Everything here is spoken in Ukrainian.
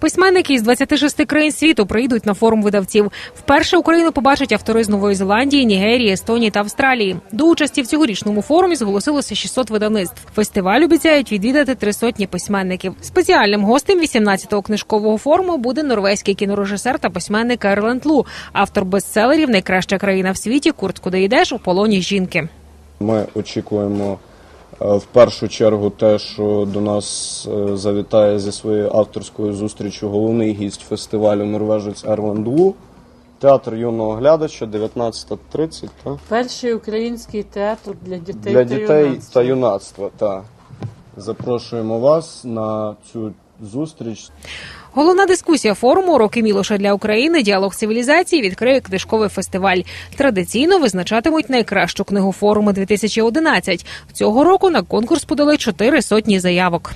Письменники із 26 країн світу прийдуть на форум видавців. Вперше Україну побачать автори з Нової Зеландії, Нігерії, Естонії та Австралії. До участі в цьогорічному форумі зголосилося 600 видавництв. Фестиваль обіцяють відвідати три сотні письменників. Спеціальним гостем 18-го книжкового форуму буде норвезький кінорежисер та письменник Ерленд Лу, автор бестселерів Найкраща країна в світі Курт Куди йдеш у полоні жінки. Ми очікуємо в першу чергу те, що до нас е, завітає зі своєю авторською зустрічю головний гість фестивалю норвежець Ерланд Лу. Театр юного глядача 19.30 та? Перший український театр для дітей для та дітей юнацтва. та юнацтва. Та. Запрошуємо вас на цю зустріч. Головна дискусія форуму Роки Мілоша для України. Діалог цивілізації відкриє книжковий фестиваль. Традиційно визначатимуть найкращу книгу форуму 2011. Цього року на конкурс подали чотири сотні заявок.